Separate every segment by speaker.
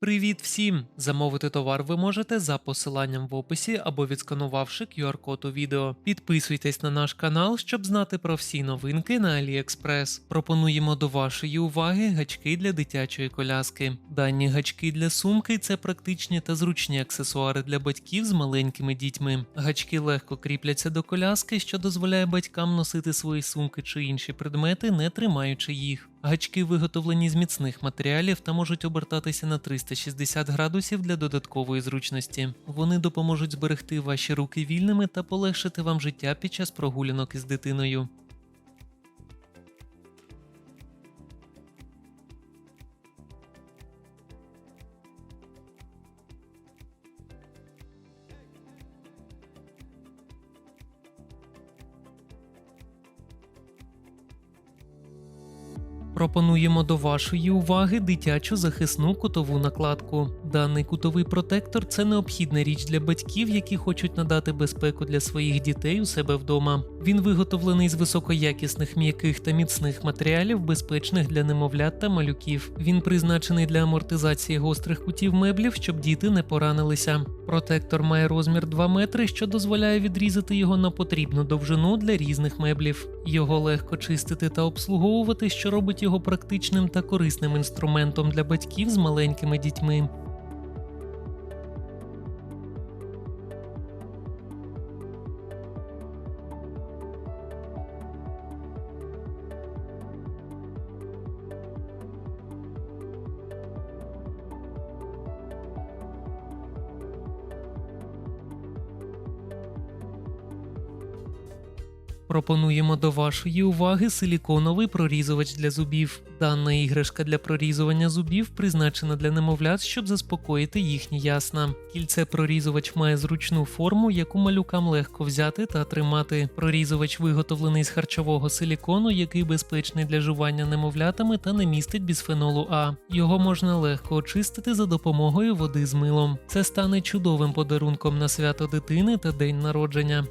Speaker 1: Привіт всім! Замовити товар ви можете за посиланням в описі або відсканувавши QR-код у відео. Підписуйтесь на наш канал, щоб знати про всі новинки на AliExpress. Пропонуємо до вашої уваги гачки для дитячої коляски. Дані гачки для сумки це практичні та зручні аксесуари для батьків з маленькими дітьми. Гачки легко кріпляться до коляски, що дозволяє батькам носити свої сумки чи інші предмети, не тримаючи їх. Гачки виготовлені з міцних матеріалів та можуть обертатися на 360 градусів для додаткової зручності. Вони допоможуть зберегти ваші руки вільними та полегшити вам життя під час прогулянок із дитиною. Пропонуємо до вашої уваги дитячу захисну кутову накладку. Даний кутовий протектор це необхідна річ для батьків, які хочуть надати безпеку для своїх дітей у себе вдома. Він виготовлений з високоякісних м'яких та міцних матеріалів, безпечних для немовлят та малюків. Він призначений для амортизації гострих кутів меблів, щоб діти не поранилися. Протектор має розмір 2 метри, що дозволяє відрізати його на потрібну довжину для різних меблів. Його легко чистити та обслуговувати, що робить його практичним та корисним інструментом для батьків з маленькими дітьми. Пропонуємо до вашої уваги силіконовий прорізувач для зубів. Дана іграшка для прорізування зубів призначена для немовлят, щоб заспокоїти їхні ясна. Кільце прорізувач має зручну форму, яку малюкам легко взяти та тримати. Прорізувач виготовлений з харчового силікону, який безпечний для жування немовлятами та не містить бісфенолу А. Його можна легко очистити за допомогою води з милом. Це стане чудовим подарунком на свято дитини та день народження.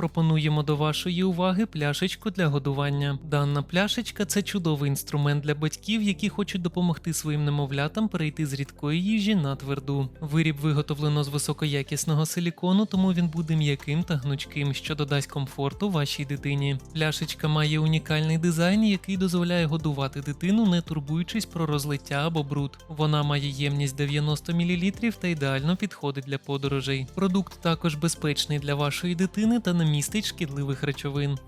Speaker 1: Пропонуємо до вашої уваги пляшечку для годування. Дана пляшечка це чудовий інструмент для батьків, які хочуть допомогти своїм немовлятам перейти з рідкої їжі на тверду. Виріб виготовлено з високоякісного силікону, тому він буде м'яким та гнучким, що додасть комфорту вашій дитині. Пляшечка має унікальний дизайн, який дозволяє годувати дитину, не турбуючись про розлиття або бруд. Вона має ємність 90 мл та ідеально підходить для подорожей. Продукт також безпечний для вашої дитини та не містить шкідливих речовин.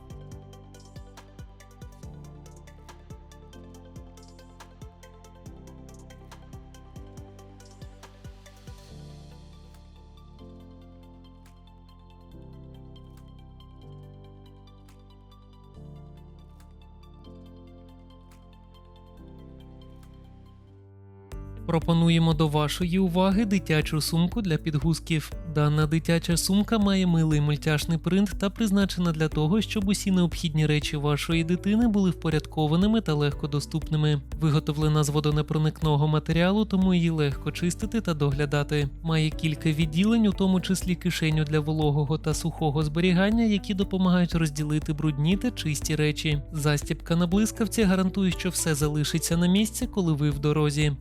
Speaker 1: Пропонуємо до вашої уваги дитячу сумку для підгузків. Дана дитяча сумка має милий мультяшний принт та призначена для того, щоб усі необхідні речі вашої дитини були впорядкованими та легко доступними. Виготовлена з водонепроникного матеріалу, тому її легко чистити та доглядати. Має кілька відділень, у тому числі кишеню для вологого та сухого зберігання, які допомагають розділити брудні та чисті речі. Застібка на блискавці гарантує, що все залишиться на місці, коли ви в дорозі.